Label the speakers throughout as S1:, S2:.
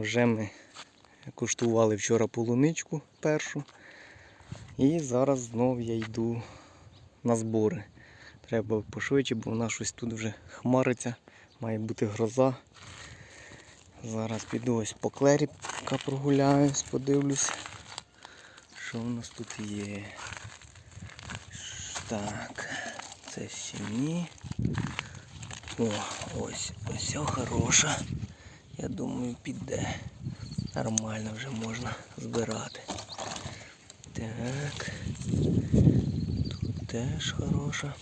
S1: Вже ми куштували вчора полуничку першу. І зараз знов я йду на збори. Треба пошвидше, бо вона щось тут вже хмариться, має бути гроза. Зараз піду ось по клері, прогуляюсь, подивлюсь, що в нас тут є. Так, це ще ні. О, ось, ось хороша. Я думаю, піде. Нормально вже можна збирати. Так. Тут теж хороша.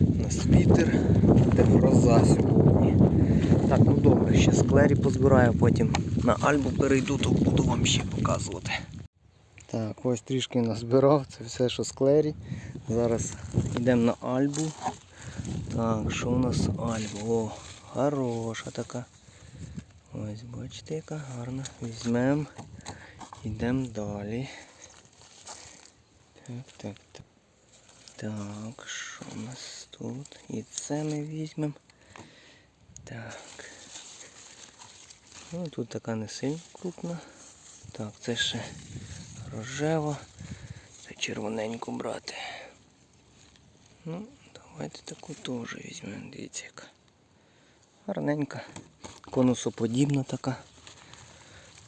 S1: У нас вітер, де гроза сьогодні. Так, ну добре, ще склері позбираю, потім на альбу перейду, то буду вам ще показувати. Так, ось трішки назбирав, це все, що склері. Зараз йдемо на альбу. Так, що у нас альба? О, хороша така. Ось, бачите, яка гарна. Візьмемо. Йдемо далі. Так, так, так. Так, що у нас тут? І це ми візьмемо. Так. Ну, тут така не сильно крупна. Так, це ще рожева. Це червоненьку брати. Ну, давайте таку теж візьмемо. Дивіться яка. Гарненька. Конусоподібна така.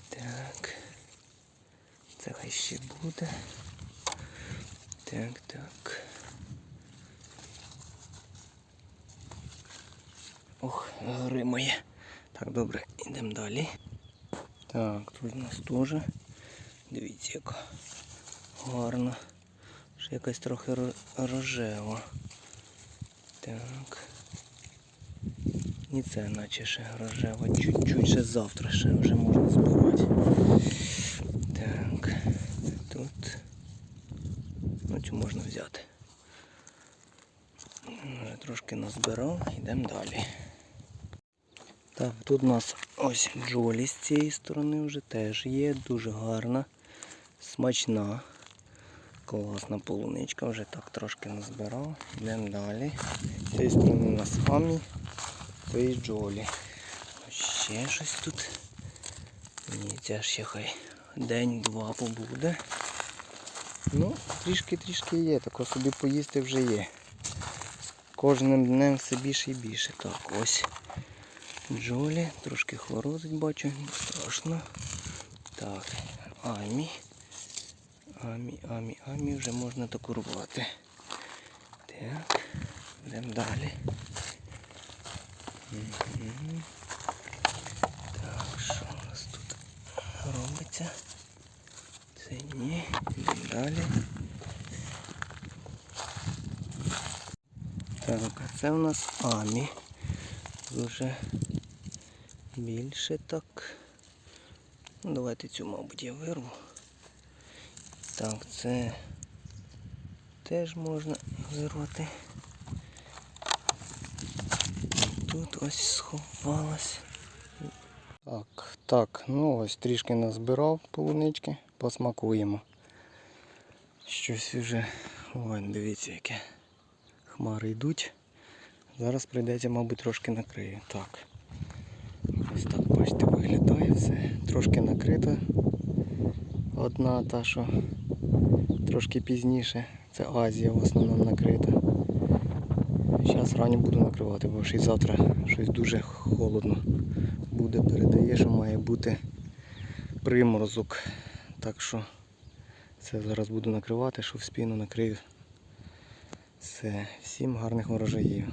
S1: Так. Це хай ще буде. Так, так. Ох, гримає. Так, добре, йдемо далі. Так, тут у нас теж. Дивіться, яка гарна. Ще якась трохи рожева. Так. І це наче ще рожева. Чуть-чуть ще завтра ще вже можна збирати. Так. Тут. Ну цю можна взяти. Вже трошки назбирав, йдемо далі. Так, тут у нас ось джолі з цієї сторони вже теж є, дуже гарна, смачна, класна полуничка, вже так трошки назбирав. Йдемо далі. З цієї сторони у нас амі, то і джолі. Ще щось тут. Ні, ця ще хай день-два побуде. Ну, трішки-трішки є, тако собі поїсти вже є. Кожним днем все більше і більше. Так, ось. Джолі, трошки хворозить бачу, не страшно. Так, амі. Амі, амі, амі вже можна таку рвати. Так, йдемо далі. Так, що у нас тут робиться? Це ні, далі. Так, а це у нас амі. Дуже більше так. Ну, давайте цю, мабуть, я вирву. Так, це теж можна вирвати. І Тут ось сховалась. Так, так, ну ось трішки назбирав полунички, посмакуємо. Щось вже, ой, дивіться, яке хмари йдуть. Зараз прийдеться, мабуть, трошки накрию. Так. Ось так, бачите, виглядає все. Трошки накрита. Одна та, що трошки пізніше. Це Азія в основному накрита. Зараз рано буду накривати, бо ще й завтра щось дуже холодно буде. Передає, що має бути приморозок. Так що це зараз буду накривати, що в спину накрию. Все, всім гарних урожаїв.